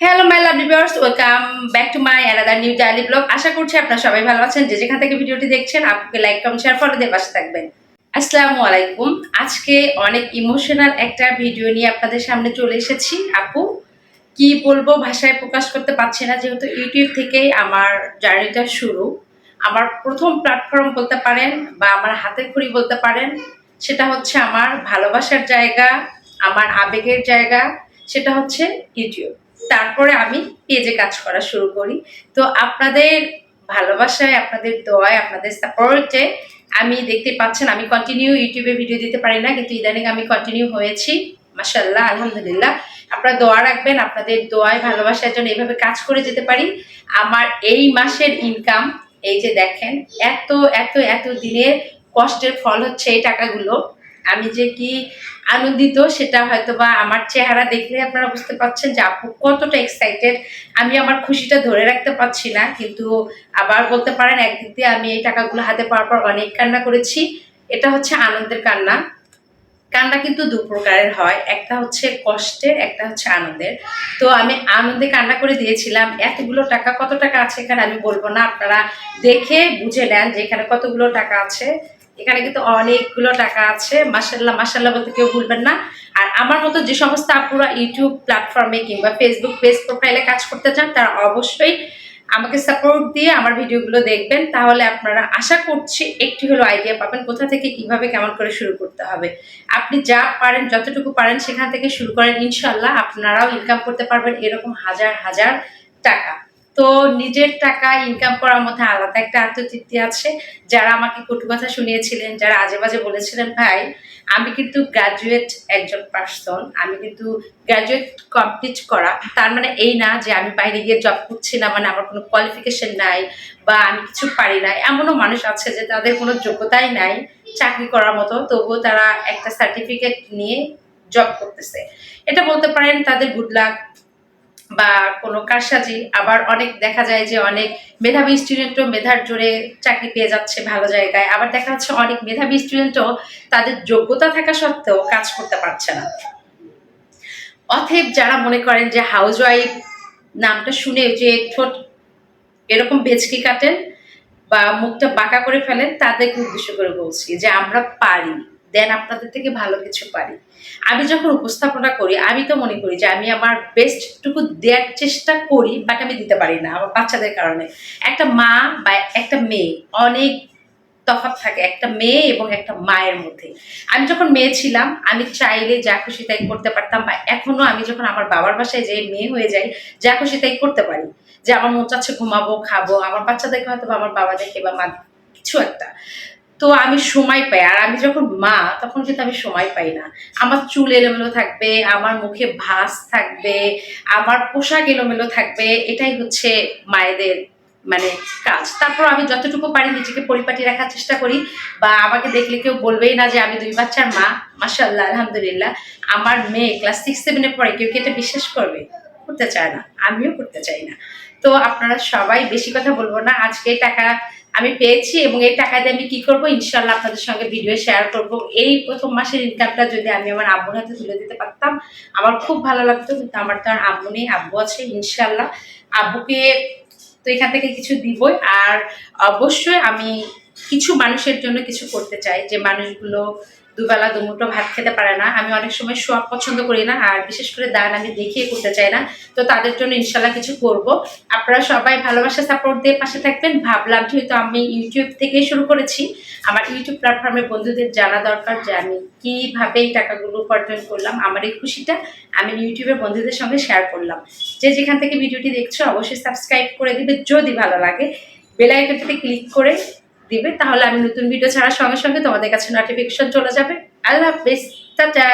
Hello my lovely viewers welcome back to my another new daily blog আশা করছি আপনারা সবাই ভালো আছেন। যে যেখান থেকে ভিডিওটি দেখছেন, আপনাকে লাইক কমেন্ট শেয়ার ফলো দিয়ে পাশে থাকবেন। আসসালামু আলাইকুম। আজকে অনেক ইমোশনাল একটা ভিডিও নিয়ে আপনাদের সামনে চলে এসেছি। আপু, কি বলব? ভাষায় প্রকাশ করতে পারছি না, যেহেতু ইউটিউব থেকেই আমার জার্নিটা শুরু। আমার প্রথম প্ল্যাটফর্ম বলতে পারেন বা আমার হাতের খড়ি বলতে পারেন, সেটা হচ্ছে আমার ভালোবাসার জায়গা, আমার আবেগের জায়গা, সেটা হচ্ছে ইউটিউব তারপরে আমি পেজে কাজ করা শুরু করি। তো আপনাদের ভালোবাসায়, আপনাদের দোয়ায়, আপনাদের সাপোর্টে আমি দেখতে পাচ্ছেন, আমি কন্টিনিউ ইউটিউবে ভিডিও দিতে পারি না, কিন্তু ইদানিং আমি কন্টিনিউ হয়েছি। মাসাল্লাহ আলহামদুলিল্লাহ। আপনারা দোয়া রাখবেন, আপনাদের দোয়ায়, ভালোবাসার জন্য এইভাবে কাজ করে যেতে পারি। আমার এই মাসের ইনকাম এই যে দেখেন, এত এত এত দিনের কষ্টের ফল হচ্ছে এই টাকাগুলো। আমি যে কি আনন্দিত সেটা হয়তো বা আমার চেহারা দেখলে আপনারা বুঝতে পারছেন যে আপু কতটা এক্সাইটেড আমি আমার খুশিটা ধরে রাখতে পারছি না, কিন্তু আবার বলতে পারেন একদিক দিয়ে আমি এই টাকাগুলো হাতে পাওয়ার পর অনেক কান্না করেছি। এটা হচ্ছে আনন্দের কান্না। কান্না কিন্তু দু প্রকারের হয়। একটা হচ্ছে কষ্টের, একটা হচ্ছে আনন্দের। তো আমি আনন্দে কান্না করে দিয়েছিলাম, এতগুলো টাকা, কত টাকা আছে এখানে আমি বলব না। আপনারা দেখে বুঝে নেন যে এখানে কতগুলো টাকা আছে। এখানে কিন্তু অনেকগুলো টাকা আছে মাসাল্লাহ মাসাল্লাহ বলতে কেউ ভুলবেন না। আর আমার মতো যে সমস্ত আপুরা ইউটিউব প্ল্যাটফর্মে কিংবা ফেসবুক পেজ প্রোফাইলে কাজ করতে চান, তারা অবশ্যই আমাকে সাপোর্ট দিয়ে আমার ভিডিওগুলো দেখবেন। তাহলে আপনারা আশা করছি একটি হলো আইডিয়া পাবেন কোথা থেকে কীভাবে কেমন করে শুরু করতে হবে। আপনি যা পারেন, যতটুকু পারেন সেখান থেকে শুরু করেন। ইনশাল্লাহ আপনারাও ইনকাম করতে পারবেন এরকম হাজার হাজার টাকা। তো নিজের টাকা ইনকাম করার মধ্যে আলাদা একটা আত্মতৃপ্তি আছে। যারা আমাকে কটু কথা শুনিয়েছিলেন, যারা আজে বাজে বলেছিলেন, ভাই, আমি কিন্তু গ্রাজুয়েট একজন পার্সন আমি কিন্তু গ্রাজুয়েট কমপ্লিট করা। তার মানে এই না যে আমি বাইরে গিয়ে জব করছি না মানে আমার কোনো কোয়ালিফিকেশন নাই বা আমি কিছু পারি না এমনও মানুষ আছে যে তাদের কোনো যোগ্যতাই নাই চাকরি করার মতো, তবুও তারা একটা সার্টিফিকেট নিয়ে জব করতেছে। এটা বলতে পারেন তাদের গুড লাক বা কোনো কারসাজি, আবার অনেক দেখা যায় যে অনেক মেধাবী স্টুডেন্টও মেধার জোরে চাকরি পেয়ে যাচ্ছে ভালো জায়গায়, আবার দেখা যাচ্ছে অনেক মেধাবী স্টুডেন্টও তাদের যোগ্যতা থাকা সত্ত্বেও কাজ করতে পারছে না। অথব যারা মনে করেন যে হাউস ওয়াইফ নামটা শুনে যে ঠোঁট এরকম বেচকি কাটেন বা মুখটা বাঁকা করে ফেলেন, তাদেরকে উদ্দেশ্য করে বলছি যে আমরা পারি। দেন আপনাদের থেকে ভালো কিছু পারি। আমি যখন উপস্থাপনা করি, আমি তো মনে করি যে আমি আমার বেস্টটুকু দেওয়ার চেষ্টা করি বাট আমি দিতে পারি না আমার বাচ্চাদের কারণে। একটা মা বা একটা মেয়ে, অনেক তফাৎ থাকে একটা মেয়ে এবং একটা মায়ের মধ্যে। আমি যখন মেয়ে ছিলাম, আমি চাইলে যা খুশি তাই করতে পারতাম বা এখনও আমি যখন আমার বাবার বাসায় যে মেয়ে হয়ে যাই, যা খুশি তাই করতে পারি। যে আমার মন চাচ্ছে ঘুমাবো, খাব, আমার বাচ্চাদেরকে হয়তো আমার বাবা দেখে বা মা কিছু একটা। তো আমি সময় পাই। আর আমি যখন মা, তখন কিন্তু আমি সময় পাই না। আমার চুল এলোমেলো থাকবে, আমার মুখে ভাস থাকবে, আমার পোশাক এলোমেলো থাকবে, এটাই হচ্ছে মায়েদের মানে কাজ। তারপর আমি যতটুকু পারি নিজেকে পরিপাটি রাখার চেষ্টা করি বা আমাকে দেখলে কেউ বলবেই না যে আমি দুই বাচ্চার মা। মাসাল্লাহ আলহামদুলিল্লাহ। আমার মেয়ে ক্লাস সিক্স সেভেনে পড়ে কেউ কি এটা বিশ্বাস করবে? করতে চায় না। আমিও করতে চাই না। তো আপনারা সবাই বেশি কথা বলব না। আজকে টাকা আমি পেয়েছি এবং এই টাকা দিয়ে আমি কি করব? ইনশাল্লাহ আপনাদের সঙ্গে ভিডিও শেয়ার করব। এই প্রথম মাসের ইনকামটা যদি আমি আমার আব্বুর হাতে তুলে দিতে পারতাম, আমার খুব ভালো লাগতো। কিন্তু আমার তো আর আব্বু নেই, আব্বু আছে ইনশাল্লাহ আব্বুকে তো এখান থেকে কিছু দিবই। আর অবশ্যই আমি কিছু মানুষের জন্য কিছু করতে চাই, যে মানুষগুলো দুবেলা দুমুটো ভাত খেতে পারে না। আমি অনেক সময় শোয়াব পছন্দ করি না, আর বিশেষ করে দান আমি দেখিয়ে করতে চাই না। তো তাদের জন্য ইনশাল্লাহ কিছু করব। আপনারা সবাই ভালোবাসা সাপোর্ট দিয়ে পাশে থাকবেন। ভাবলাম যেহেতু আমি ইউটিউব থেকেই শুরু করেছি, আমার ইউটিউব প্ল্যাটফর্মে বন্ধুদের জানা দরকার যে আমি কীভাবে এই টাকাগুলো উপার্জন করলাম, আমার এই খুশিটা আমি ইউটিউবের বন্ধুদের সঙ্গে শেয়ার করলাম। যে যেখান থেকে ভিডিওটি দেখছ, অবশ্যই সাবস্ক্রাইব করে দিবে যদি ভালো লাগে। বেল আইকনটাতে ক্লিক করে দিবে, তাহলে আমি নতুন ভিডিও ছাড়ার সঙ্গে সঙ্গে তোমাদের কাছে নোটিফিকেশন চলে যাবে। আল্লাহ হাফিজ, টাটা।